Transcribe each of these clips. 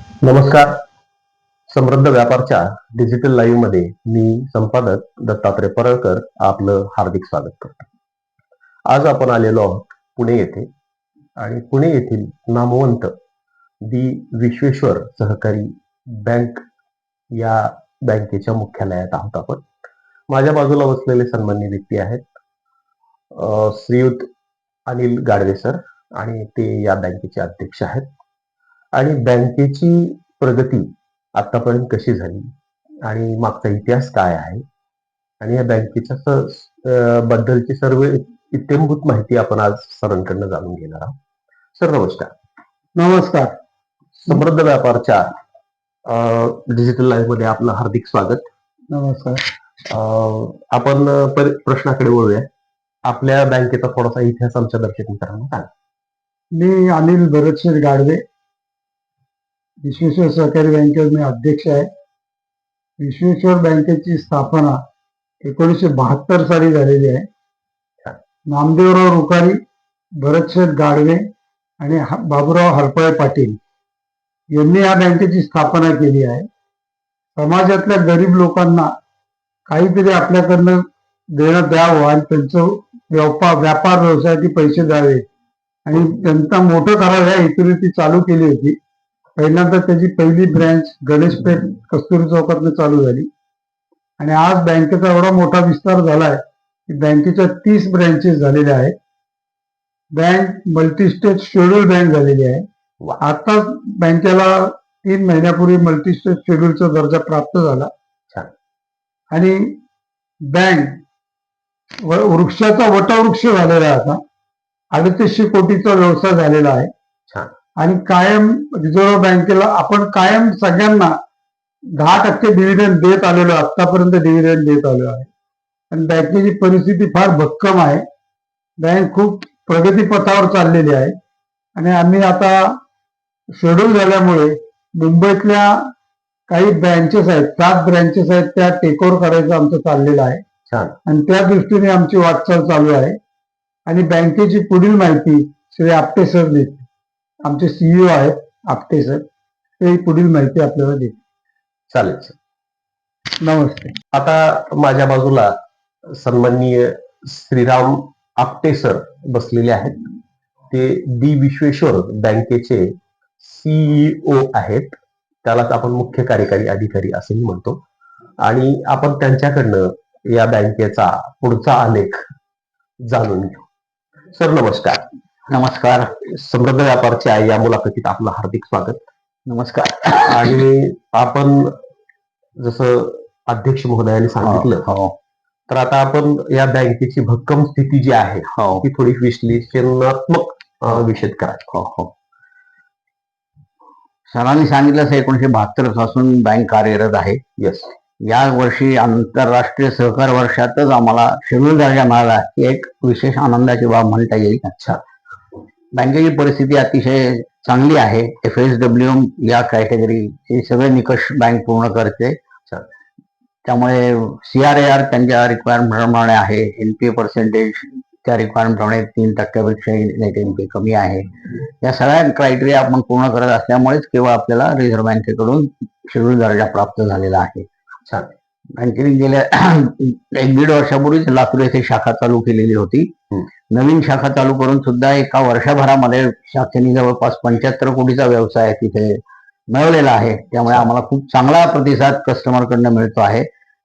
नमस्कार. समृद्ध व्यापारच्या डिजिटल लाईव्हमध्ये मी संपादक दत्तात्रय परळकर आपलं हार्दिक स्वागत करतो. आज आपण आलेलो आहोत पुणे येथे आणि पुणे येथील नामवंत दी विश्वेश्वर सहकारी बँक या बँकेच्या मुख्यालयात आहोत आपण. माझ्या बाजूला बसलेले सन्मान्य व्यक्ती आहेत श्रीयुत अनिल गाडवे सर आणि ते या बँकेचे अध्यक्ष आहेत. आणि बँकेची प्रगती आतापर्यंत कशी झाली? आणि मागचा इतिहास काय आहे? आणि या बँकेच्या बद्दलची सर्व इत्यंभूत माहिती आपण आज सरांकडनं जाणून घेणार आहोत. सर नमस्कार. नमस्कार. समृद्ध व्यापारच्या डिजिटल लाईव्हमध्ये आपलं हार्दिक स्वागत. नमस्कार. आपण पर- प्रश्नाकडे वळूया. आपल्या बँकेचा थोडासा इतिहास आमच्या दर्शक मित्रांना सांगा मी अनिल भरतशेठ गाडवे विश्वेश्वर सहकारी बँकेवर मी अध्यक्ष आहे. विश्वेश्वर बँकेची स्थापना एकोणीसशे बहात्तर साली झालेली आहे. नामदेवराव रुकारी भरतशेठ गाडवे आणि बाबूराव हरपळे पाटील यांनी या बँकेची स्थापना केली आहे. समाजातल्या गरीब लोकांना काहीतरी आपल्याकडनं देणं द्यावं आणि त्यांचं व्यापार व्यापार व्यवसायाचे पैसे द्यावे. आणि त्यांना मोठं करावं या हेतूने ती चालू केली होती. पहिल्यांदा त्याची पहिली ब्रँच गणेशपेठ कस्तुरी चौकातनं चालू झाली आणि आज बँकेचा एवढा मोठा विस्तार झालाय की बँकेच्या तीस ब्रँचेस झालेल्या आहेत बँक मल्टीस्टेट शेड्यूल बँक झालेली आहे. आता बँकेला तीन महिन्यापूर्वी मल्टीस्टेट शेड्यूलचा दर्जा प्राप्त झाला. आणि बँक वृक्षाचा वटवृक्ष झालेला आहे आता अडतीसशे कोटीचा व्यवसाय झालेला आहे. आणि कायम रिझर्व्ह बँकेला आपण कायम सगळ्यांना दहा टक्के डिव्हिडंड देत आलेलो. आतापर्यंत डिव्हिडंड देत आलेलो आहे. आणि बँकेची परिस्थिती फार भक्कम आहे. बँक खूप प्रगतीपथावर चाललेली आहे. आणि आम्ही आता शेड्यूल झाल्यामुळे मुंबईतल्या काही ब्रँचेस आहेत सात ब्रँचेस आहेत त्या टेकओव्हर करायचं आमचं चाललेलं आहे. छान. आणि त्या दृष्टीने आमची वाटचाल चालू आहे. आणि बँकेची पुढील माहिती श्री आपटे सर देतील आमचे सीईओ आहेत आपटे सर ते पुढील माहिती आपल्याला देतील. चालेल सर. नमस्ते. आता माझ्या बाजूला सन्माननीय श्रीराम आपटे सर बसलेले आहेत. ते दी विश्वेश्वर बँकेचे सीईओ आहेत. त्यालाच आपण मुख्य कार्यकारी अधिकारी असंही म्हणतो. आणि आपण त्यांच्याकडनं या बँकेचा पुढचा आलेख जाणून घेऊ. सर नमस्कार. नमस्कार समृद्ध व्यापारच्या या मुलाखतीत आपलं हार्दिक स्वागत. नमस्कार. आणि आपण जसं अध्यक्ष महोदयाने सांगितलं हो. तर आता आपण या बँकेची भक्कम स्थिती जी आहे हो. ती थोडी विश्लेषणात्मक अं, विषद करा हो हो. सरांनी सांगितलं एकोणीशे बहात्तरपासून बँक कार्यरत आहे. येस या वर्षी आंतरराष्ट्रीय सहकार वर्षातच आम्हाला शेड्यूल दर्जा मिळाला ही एक विशेष आनंदाची बाब म्हणता येईल. अच्छा. बँकेची परिस्थिती अतिशय चांगली आहे. एफ एस डब्ल्यू या कॅटेगरी हे सगळे निकष बँक पूर्ण करते. त्यामुळे सी आर ए आर त्यांच्या रिक्वायरमेंट प्रमाणे आहे. ए पर्सेंटेज त्या रिक्वायरमेंट प्रमाणे तीन टक्क्यापेक्षा नेट एनपीए कमी आहे. या सगळ्या क्रायटेरिया आपण पूर्ण करत असल्यामुळेच केवळ आपल्याला रिझर्व्ह बँकेकडून शेड्यूल दर्जा प्राप्त झालेला आहे. बँकेने गेल्या एक दीड वर्षापूर्वीच लातूर येथे शाखा चालू केलेली होती. नवीन शाखा चालू करून सुद्धा एका वर्षभरामध्ये शाखेने जवळपास पंच्याहत्तर कोटीचा व्यवसाय तिथे मिळवलेला आहे. त्यामुळे आम्हाला खूप चांगला प्रतिसाद कस्टमरकडनं मिळतो आहे.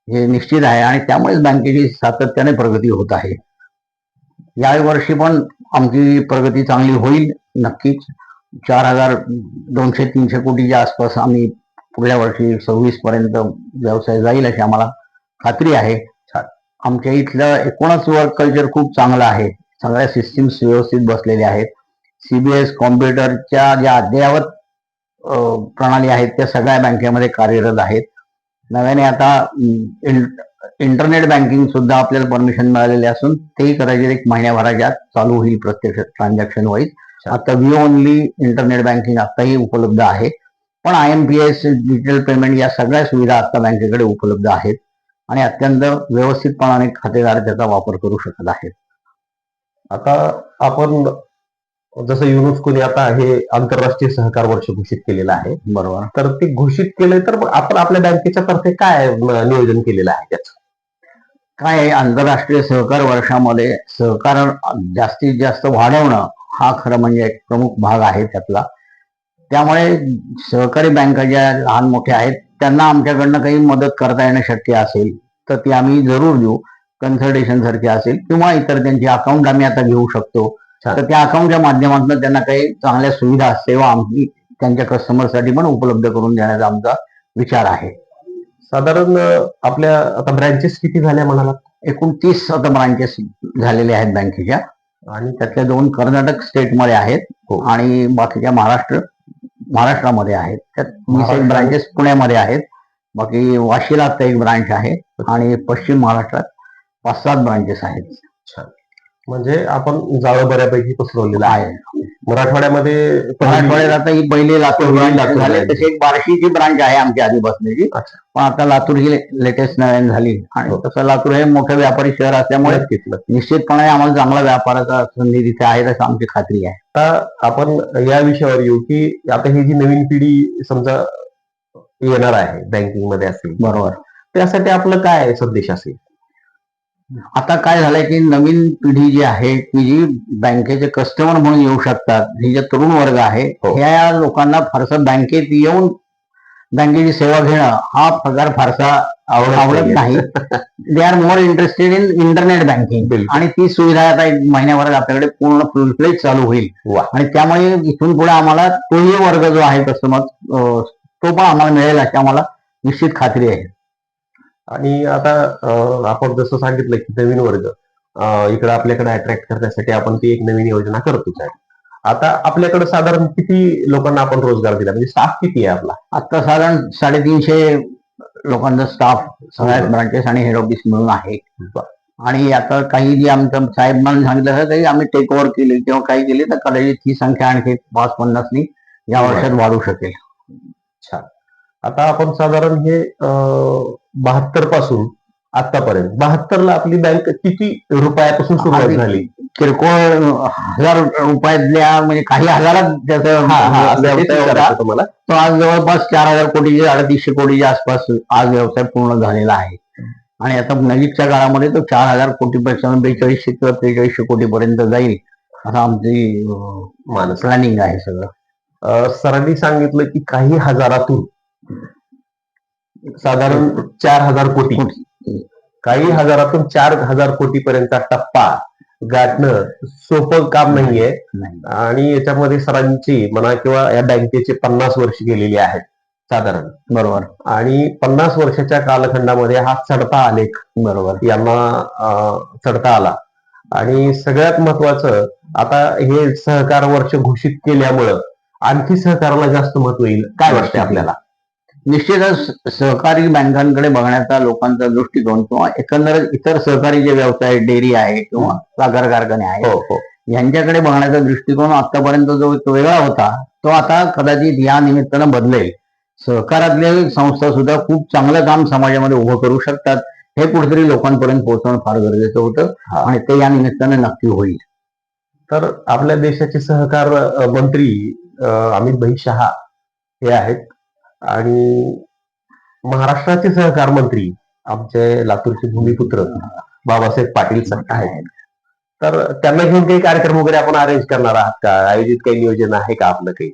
हे निश्चित आहे आणि त्यामुळेच बँकेची सातत्याने प्रगती होत आहे. या वर्षी पण आमची प्रगती चांगली होईल नक्कीच. चार हजार दोनशे तीनशे कोटीच्या आसपास आम्ही पुढल्या वर्षी सव्वीस पर्यंत व्यवसाय जाईल अशी आम्हाला खात्री आहे. आमच्या इथलं एकूणच वर्क कल्चर खूप चांगलं आहे. सगळ्या सिस्टीम्स व्यवस्थित बसलेल्या आहेत. सीबीएस कॉम्प्युटरच्या ज्या अद्ययावत प्रणाली आहेत त्या सगळ्या बँकेमध्ये कार्यरत आहेत. नव्याने आता इंटरनेट बँकिंग सुद्धा आपल्याला परमिशन मिळालेले असून तेही कदाचित एक महिन्याभराच्या चालू होईल प्रत्यक्ष ट्रान्झॅक्शन वाईज आता व्ही ओनली इंटरनेट बँकिंग आताही उपलब्ध आहे. पण I M P S digital payment या सगळ्या सुविधा आता बँकेकडे उपलब्ध आहेत. आणि अत्यंत व्यवस्थितपणाने खातेदार त्याचा वापर करू शकत आहेत. आता आपण जसं युनेस्कोने आता हे आंतरराष्ट्रीय सहकार वर्ष घोषित केलेलं आहे. बरोबर. तर ते घोषित केलंय तर आपण आपल्या बँकेच्या तर्फे काय नियोजन केलेलं आहे त्याचं? काय आहे, आंतरराष्ट्रीय सहकार वर्षामध्ये सहकार जास्तीत जास्त वाढवणं हा खरं म्हणजे एक प्रमुख भाग आहे त्यातला. त्यामुळे सहकारी बँका ज्या लहान मोठ्या आहेत त्यांना आमच्याकडनं काही मदत करता येणं शक्य असेल तर ती आम्ही जरूर देऊ. कन्सल्टेशन सारखे असेल किंवा इतर त्यांचे अकाउंट आम्ही आता घेऊ शकतो. तर त्या अकाउंटच्या माध्यमातून त्यांना काही चांगल्या सुविधा सेवा आमची त्यांच्या कस्टमरसाठी पण उपलब्ध करून देण्याचा आमचा विचार आहे. साधारण आपल्या आता ब्रँचेस किती झाल्या म्हणाला? एकूण तीस आता ब्रांचेस झालेले आहेत बँकेच्या आणि त्यातल्या दोन कर्नाटक स्टेटमध्ये आहेत हो. आणि बाकीच्या महाराष्ट्र महाराष्ट्रामध्ये आहेत. त्यात वीस एक ब्रांचेस पुण्यामध्ये आहेत. बाकी वाशीला आता एक ब्रांच आहे आणि पश्चिम महाराष्ट्रात पाच सात ब्रांचेस आहेत. म्हणजे आपण जाळं बऱ्यापैकी पसरवलेलं आहे. मराठवाड्यामध्ये मराठवाड्यात आता ही पहिली लातूर लातूर झाली. तशी एक बार्शीची ब्रांच आहे आमची आधी बसण्याची अच्छा. पण आता लातूर ही लेटेस्ट नव्याने झाली. आणि हो. तसं लातूर हे मोठं व्यापारी शहर असल्यामुळे. निश्चितपणे आम्हाला चांगला व्यापाराचा संधी तिथे आहे असं आमची खात्री आहे. आता आपण या विषयावर येऊ की आता ही जी नवीन पिढी समजा येणार आहे बँकिंगमध्ये असेल. बरोबर. त्यासाठी आपलं काय संदेश असेल? आता काय झालंय की नवीन पिढी जी आहे की जी बँकेचे कस्टमर म्हणून येऊ शकतात ही जे तरुण वर्ग आहे हो. ह्या लोकांना फारसं बँकेत येऊन बँकेची सेवा घेणं हा प्रकार फारसा आवडत नाही they are more interested in internet banking. आणि ती सुविधा आता एक महिन्याभरात आपल्याकडे पूर्ण फुल फ्लेज चालू होईल. आणि त्यामुळे इथून पुढे आम्हाला तोही वर्ग जो आहे कस्टमर तो पण आम्हाला मिळेल अशी आम्हाला निश्चित खात्री आहे आणि आता आपण जसं सांगितलं की नवीन वर्ग इकडे आपल्याकडे अट्रॅक्ट करण्यासाठी आपण ती एक नवीन योजना करतोच आहे आता आपल्याकडे साधारण किती लोकांना आपण रोजगार दिला? म्हणजे स्टाफ किती आहे आपला? आता साधारण साडेतीनशे लोकांचा स्टाफ सगळ्या ब्रांचेस आणि हेड ऑफिस मिळून आहे. आणि आता काही जे आमचं साहेबांनी सांगितलं काही आम्ही टेक ओव्हर केली. किंवा काही केली तर कदाचित ही संख्या आणखी पाच पन्नासनी या वर्षात वाढू शकेल. छान. आता आपण साधारण हे बहात्तरपासून आतापर्यंत. बहात्तरला आपली बँक किती रुपयापासून सुरुवात झाली? किरकोळ हजार रुपयातल्या म्हणजे काही हजारात त्याचा व्यवसाय होता. तुम्हाला? तो आज जवळपास चार हजार कोटीचे अडतीसशे कोटीच्या आसपास आज व्यवसाय पूर्ण झालेला आहे. आणि आता नजीकच्या काळामध्ये तो चार हजार कोटीपेक्षा बेचाळीसशे किंवा त्रेचाळीसशे कोटीपर्यंत जाईल असं आमची प्लॅनिंग आहे सगळं. सरांनी सांगितलं की काही हजारातून साधारण चार हजार कोटी. काही हजारातून चार हजार कोटी पर्यंतचा टप्पा गाठणं सोपं काम नाहीये. नाही. आणि याच्यामध्ये सरांची म्हणा किंवा या बँकेचे पन्नास वर्ष गेलेली आहेत साधारण. बरोबर. आणि पन्नास वर्षाच्या कालखंडामध्ये हा चढता आलेख बरोबर. यांना चढता आला. आणि सगळ्यात महत्वाचं आता हे सहकार वर्ष घोषित केल्यामुळं आणखी सहकाराला जास्त महत्त्व येईल काय वाटतंय आपल्याला? निश्चितच सहकारी बँकांकडे बघण्याचा लोकांचा दृष्टिकोन किंवा एकंदर इतर सहकारी जे व्यवसाय डेअरी आहे किंवा साखर कारखाने आहेत हो हो. यांच्याकडे बघण्याचा दृष्टिकोन आतापर्यंत जो वेगळा होता तो आता कदाचित या निमित्तानं बदलेल. सहकारातले संस्था सुद्धा खूप चांगलं काम समाजामध्ये उभं करू शकतात हे कुठेतरी लोकांपर्यंत पोहोचवणं फार गरजेचं होतं. आणि ते या निमित्तानं नक्की होईल. तर आपल्या देशाचे सहकार मंत्री अमित भाई शहा हे आहेत. आणि महाराष्ट्राचे सहकार मंत्री आमचे लातूरचे भूमिपुत्र बाबासाहेब पाटील सर आहेत. तर त्यांना घेऊन काही कार्यक्रम वगैरे आपण अरेंज करणार आहात का? आयोजित काही नियोजन आहे का आपलं काही?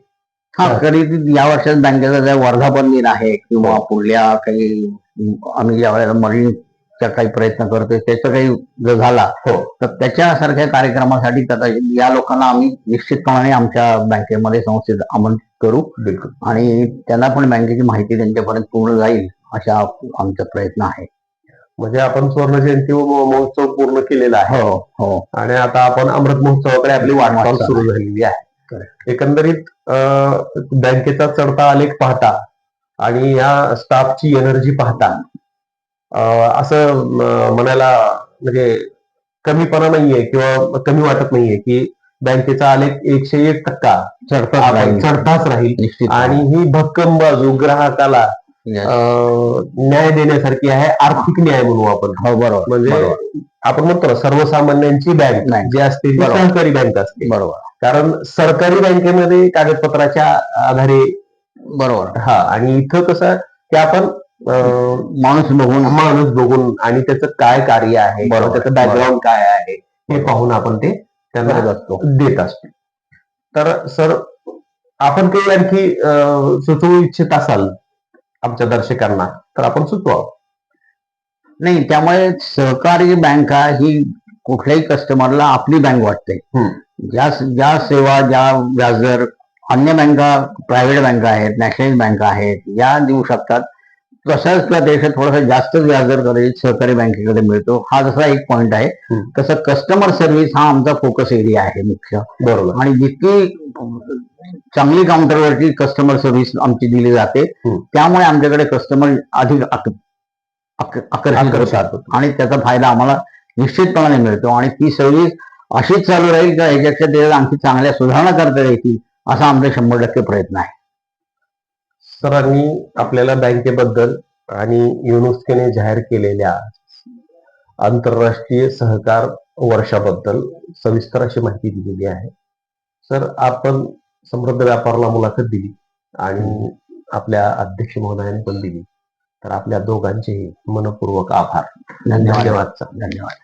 हा कधी या वर्षात बँकेचा जो वर्धापन दिन आहे किंवा पुढल्या काही आम्ही ज्या वेळेला मरीनचा काही प्रयत्न करतोय त्याचा काही जर झाला हो. तर त्याच्यासारख्या कार्यक्रमासाठी कदाचित या लोकांना आम्ही निश्चितपणे आमच्या बँकेमध्ये संस्थेत आमंत्रित करू बिलकुल. आणि त्यांना पण बँकेची माहिती त्यांच्यापर्यंत पूर्ण जाईल अशा आमचा प्रयत्न आहे. म्हणजे आपण स्वर्ण जयंती महोत्सव पूर्ण केलेला आहे. हो हो. आणि आता आपण अमृत महोत्सवाकडे आपली वाटचाल सुरू झालेली आहे. एकंदरीत बँकेचा चढता आलेख पाहता आणि या स्टाफची एनर्जी पाहता असं म्हणायला म्हणजे कमीपणा नाहीये किंवा कमी वाटत नाहीये की बँकेचा आलेख एकशे एक टक्का चढताच राहील. आणि ही भक्कम बाजू ग्राहकाला न्याय देण्यासारखी आहे आर्थिक न्याय म्हणू आपण. हो बरोबर. म्हणजे. आपण म्हणतो ना सर्वसामान्यांची बँक. जी असते ती. सहकारी बँक असते. बरोबर. कारण सरकारी बँकेमध्ये कागदपत्राच्या आधारे बरोबर. हा आणि इथं कसं की आपण माणूस बघून. माणूस बघून आणि त्याचं काय कार्य आहे त्याचं बॅकग्राऊंड काय आहे हे पाहून आपण ते त्यांना देत असतो. तर सर आपण काही आणखी सुचवू इच्छित असाल आमच्या दर्शकांना तर आपण सुचवा नाही त्यामुळे सहकारी बँका ही कुठल्याही कस्टमरला आपली बँक वाटते. ज्या ज्या सेवा ज्या व्याजदर अन्य बँका प्रायव्हेट बँका आहेत नॅशनलाइज बँका आहेत या देऊ शकतात. तसंच त्या देशात थोडासा जास्त व्याजदर कदाचित सहकारी बँकेकडे मिळतो. हा जसा एक पॉईंट आहे. तसं कस्टमर सर्व्हिस हा आमचा फोकस एरिया आहे मुख्य. बरोबर. आणि जितकी चांगली काउंटरवरती कस्टमर सर्व्हिस आमची दिली जाते. त्यामुळे आमच्याकडे कस्टमर अधिक आकर्षित आकर्षित होतात. आणि त्याचा फायदा आम्हाला निश्चितपणाने मिळतो. आणि ती सर्व्हिस अशीच चालू राहील का ह्याच्यापेक्षा आणखी चांगल्या सुधारणा करता येतील असा आमचा शंभर टक्के प्रयत्न आहे. सरांनी आपल्याला बँकेबद्दल आणि युनेस्कोने जाहीर केलेल्या आंतरराष्ट्रीय सहकार वर्षाबद्दल सविस्तर अशी माहिती दिलेली आहे. सर आपण समृद्ध व्यापाराला मुलाखत दिली आणि आपल्या अध्यक्ष महोदयांनी पण दिली. तर आपल्या दोघांचेही मनपूर्वक आभार. धन्यवाद. धन्यवाद. सर धन्यवाद.